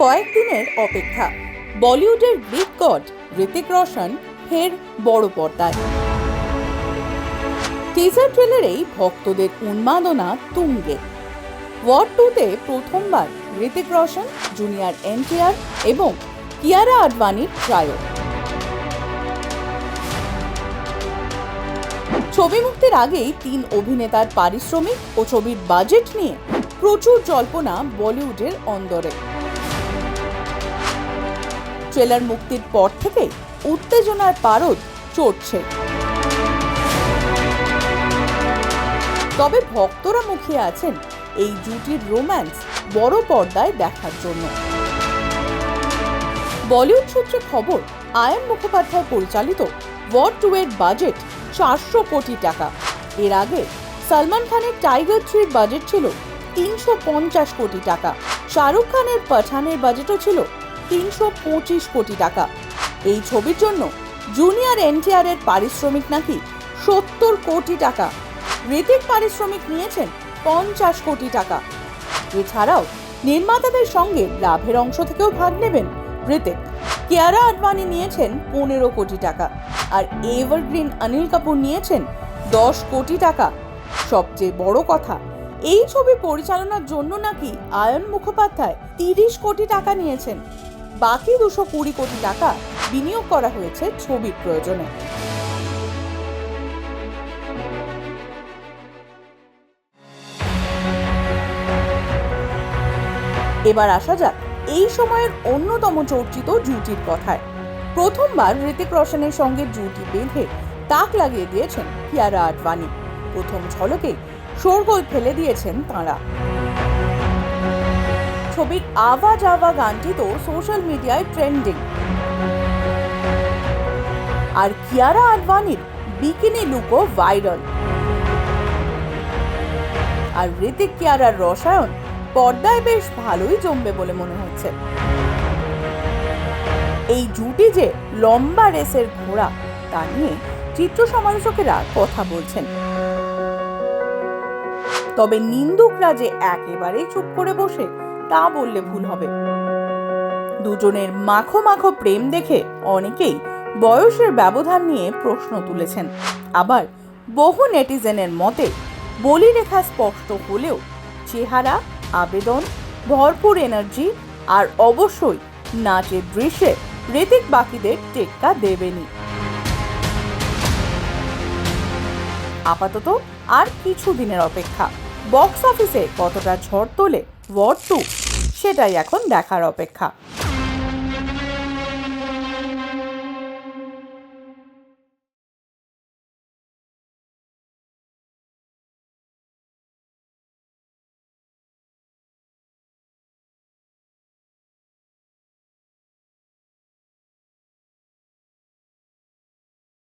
কয়েকদিনের অপেক্ষা। বলিউডের গ্রিক গড ঋতিক রোশন ফের বড় পর্দায়। টিজার ট্রেলারেই ভক্তদের উন্মাদনা তুঙ্গে। ওয়ার টুতে প্রথমবার ঋতিক রোশন, জুনিয়র এনটিআর এবং কিয়ারা আডবাণীর ট্রায়ো। ছবি মুক্তির আগেই তিন অভিনেতার পারিশ্রমিক ও ছবির বাজেট নিয়ে প্রচুর জল্পনা বলিউডের অন্দরে। ট্রেলার মুক্তির পর থেকে উত্তেজনার পারদ চড়ছে। তবে ভক্তরা মুখিয়ে আছেন এই জুটির রোম্যান্স বড় পর্দায় দেখার জন্য। বলিউড সূত্রে খবর, আয়ন মুখোপাধ্যায় পরিচালিত ওয়ার টু এর বাজেট চারশো কোটি টাকা। এর আগে সালমান খানের টাইগার থ্রির বাজেট ছিল তিনশো পঞ্চাশ কোটি টাকা। শাহরুখ খানের পাঠানের বাজেটও ছিল তিনশো পঁচিশ কোটি টাকা। এই ছবির জন্য জুনিয়র এনটিআর এর পারিশ্রমিক নাকি সত্তর কোটি টাকা। ঋতিক পারিশ্রমিক নিয়েছেন পঞ্চাশ কোটি টাকা। এছাড়াও নির্মাতাদের সঙ্গে লাভের অংশ থেকেও ভাগ নেবেন ঋতিক কিয়ারা আডবাণী নিয়েছেন পনেরো কোটি টাকা আর এভারগ্রিন অনিল কাপুর নিয়েছেন দশ কোটি টাকা। সবচেয়ে বড় কথা, এই ছবি পরিচালনার জন্য নাকি আয়ন মুখোপাধ্যায় তিরিশ কোটি টাকা নিয়েছেন। বাকি দুশো কুড়ি কোটি টাকা বিনিয়োগ করা হয়েছে ছবির প্রয়োজনে। এবার আসা যাক এই সময়ের অন্যতম চর্চিত জুটির কথায়। প্রথমবার ঋতিক রোশনের সঙ্গে জুটি বেঁধে তাক লাগিয়ে দিয়েছেন কিয়ারা আডবাণী। প্রথম ঝলকে শোরগোল ফেলে দিয়েছেন তাঁরা। ছবির আওয়া গানটি তো সোশ্যাল মিডিয়ায় ট্রেন্ডিং। আর কিয়ারা আডবাণীর বিকিনি লুকও ভাইরাল। আর ঋতিক কিয়ারার রসায়ন পর্দায় বেশ ভালোই জমবে বলে মনে হচ্ছে। এই জুটি যে লম্বা রেসের ঘোড়া, তা নিয়ে চিত্র সমালোচকেরা কথা বলছেন। তবে নিন্দুকরা যে একেবারেই চুপ করে বসে তা বললে ভুল হবে। দুজনের মাখো মাখো প্রেম দেখে অনেকেই বয়সের ব্যবধান নিয়ে প্রশ্ন তুলেছেন। আবার বহু নেটিজেনের মতে বলিরেখা স্পষ্ট হলেও চেহারা, আবেদন, ভরপুর এনার্জি আর অবশ্যই নাচের দৃশ্যে ঋতিক বাকিদের টেক্কা দেবেনি আপাতত আর কিছু দিনের অপেক্ষা। বক্স অফিসে কতটা ঝড় তোলে? ওয়ার টু সেটাই এখন দেখার অপেক্ষা।